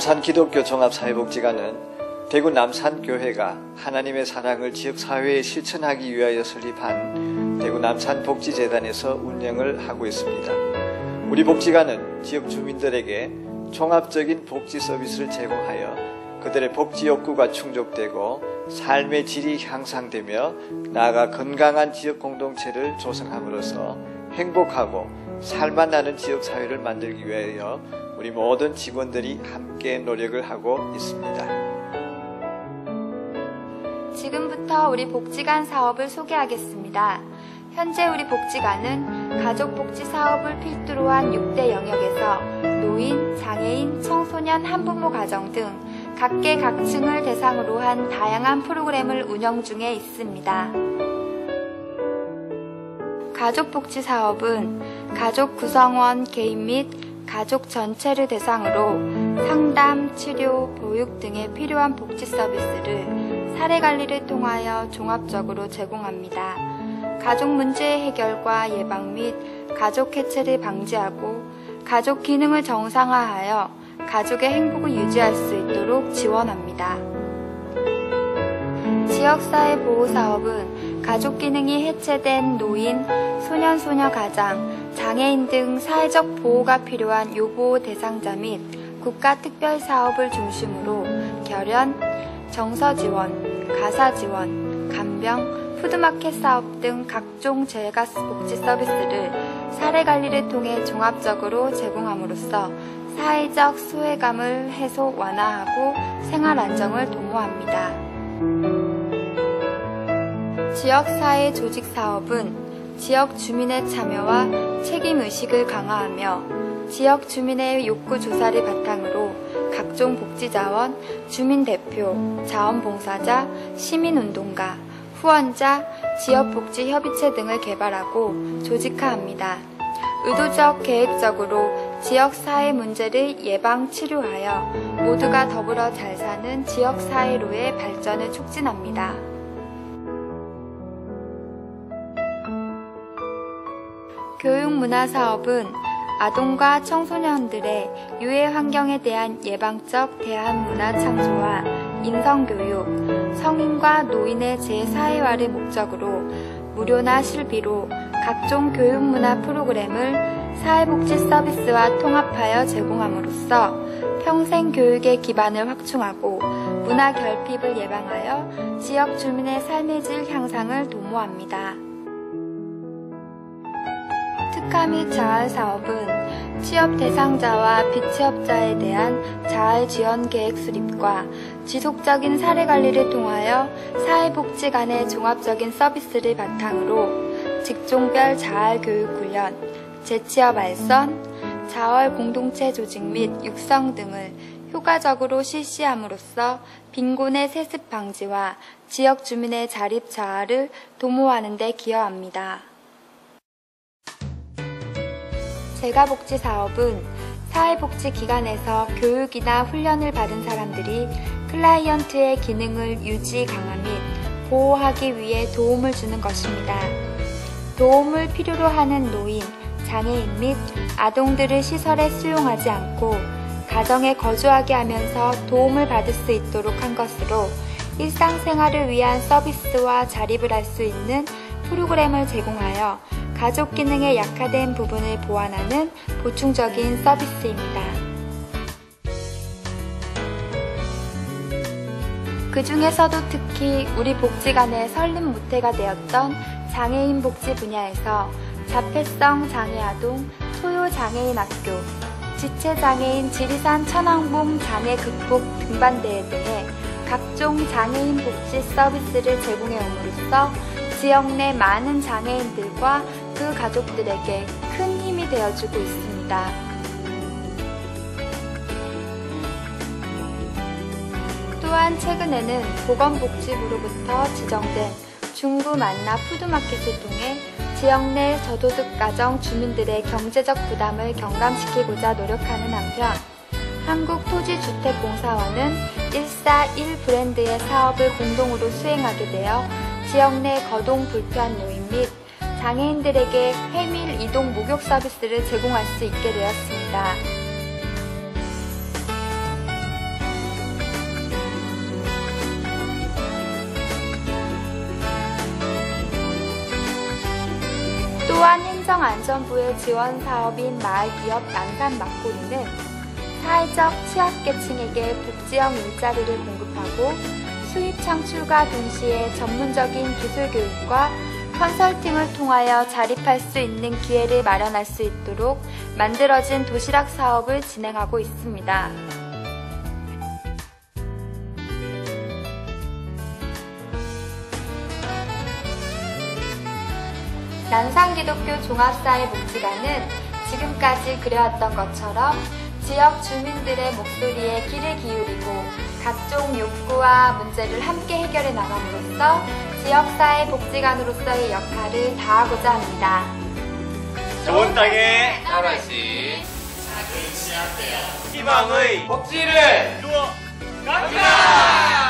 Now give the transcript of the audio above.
남산 기독교 종합사회복지관은 대구 남산교회가 하나님의 사랑을 지역사회에 실천하기 위하여 설립한 대구 남산복지재단에서 운영을 하고 있습니다. 우리 복지관은 지역 주민들에게 종합적인 복지 서비스를 제공하여 그들의 복지 욕구가 충족되고 삶의 질이 향상되며 나아가 건강한 지역 공동체를 조성함으로써 행복하고 살맛나는 지역 사회를 만들기 위하여 우리 모든 직원들이 함께 노력을 하고 있습니다. 지금부터 우리 복지관 사업을 소개하겠습니다. 현재 우리 복지관은 가족복지 사업을 필두로 한 6대 영역에서 노인, 장애인, 청소년, 한부모 가정 등 각계 각층을 대상으로 한 다양한 프로그램을 운영 중에 있습니다. 가족복지 사업은 가족 구성원 개인 및 가족 전체를 대상으로 상담, 치료, 보육 등의 필요한 복지 서비스를 사례 관리를 통하여 종합적으로 제공합니다. 가족 문제 해결과 예방 및 가족 해체를 방지하고 가족 기능을 정상화하여 가족의 행복을 유지할 수 있도록 지원합니다. 지역사회 보호사업은 가족 기능이 해체된 노인, 소년, 소녀 가장, 장애인 등 사회적 보호가 필요한 요보호 대상자 및 국가 특별 사업을 중심으로 결연, 정서 지원, 가사 지원, 간병, 푸드마켓 사업 등 각종 재가스 복지 서비스를 사례 관리를 통해 종합적으로 제공함으로써 사회적 소외감을 해소 완화하고 생활 안정을 도모합니다. 지역사회 조직 사업은 지역 주민의 참여와 책임 의식을 강화하며 지역 주민의 욕구 조사를 바탕으로 각종 복지자원, 주민대표, 자원봉사자, 시민운동가, 후원자, 지역복지협의체 등을 개발하고 조직화합니다. 의도적 계획적으로 지역사회 문제를 예방 치료하여 모두가 더불어 잘 사는 지역사회로의 발전을 촉진합니다. 교육문화사업은 아동과 청소년들의 유해 환경에 대한 예방적 대한 문화 창조와 인성교육, 성인과 노인의 재사회화를 목적으로 무료나 실비로 각종 교육문화 프로그램을 사회복지 서비스와 통합하여 제공함으로써 평생 교육의 기반을 확충하고 문화 결핍을 예방하여 지역 주민의 삶의 질 향상을 도모합니다. 및 자활 사업은 취업 대상자와 비취업자에 대한 자활 지원 계획 수립과 지속적인 사례 관리를 통하여 사회복지 간의 종합적인 서비스를 바탕으로 직종별 자활 교육 훈련, 재취업 알선, 자활 공동체 조직 및 육성 등을 효과적으로 실시함으로써 빈곤의 세습 방지와 지역 주민의 자립 자활을 도모하는 데 기여합니다. 재가복지 사업은 사회복지기관에서 교육이나 훈련을 받은 사람들이 클라이언트의 기능을 유지 강화 및 보호하기 위해 도움을 주는 것입니다. 도움을 필요로 하는 노인, 장애인 및 아동들을 시설에 수용하지 않고 가정에 거주하게 하면서 도움을 받을 수 있도록 한 것으로 일상생활을 위한 서비스와 자립을 할 수 있는 프로그램을 제공하여 가족 기능에 약화된 부분을 보완하는 보충적인 서비스입니다. 그 중에서도 특히 우리 복지관의 설립 모태가 되었던 장애인 복지 분야에서 자폐성 장애아동 소요장애인 학교, 지체장애인 지리산 천왕봉 장애 극복 등반대회 등의 각종 장애인 복지 서비스를 제공해 옴으로써 지역 내 많은 장애인들과 그 가족들에게 큰 힘이 되어주고 있습니다. 또한 최근에는 보건복지부로부터 지정된 중구 만나 푸드마켓을 통해 지역 내 저소득 가정 주민들의 경제적 부담을 경감시키고자 노력하는 한편 한국토지주택공사와는 141 브랜드의 사업을 공동으로 수행하게 되어 지역 내 거동 불편 노인 및 장애인들에게 해밀 이동 목욕 서비스를 제공할 수 있게 되었습니다. 또한 행정안전부의 지원 사업인 마을기업 남산 막고리는 사회적 취약계층에게 복지형 일자리를 공급하고 수입 창출과 동시에 전문적인 기술 교육과 컨설팅을 통하여 자립할 수 있는 기회를 마련할 수 있도록 만들어진 도시락 사업을 진행하고 있습니다. 난상기독교 종합사회 복지관은 지금까지 그래왔던 것처럼 지역 주민들의 목소리에 귀를 기울이고 각종 욕구 와 문제를 함께 해결해 나감으로써 지역사회 복지관으로서의 역할을 다하고자 합니다. 좋은 땅에 하나씩 희망의 복지를 누워 갑니다!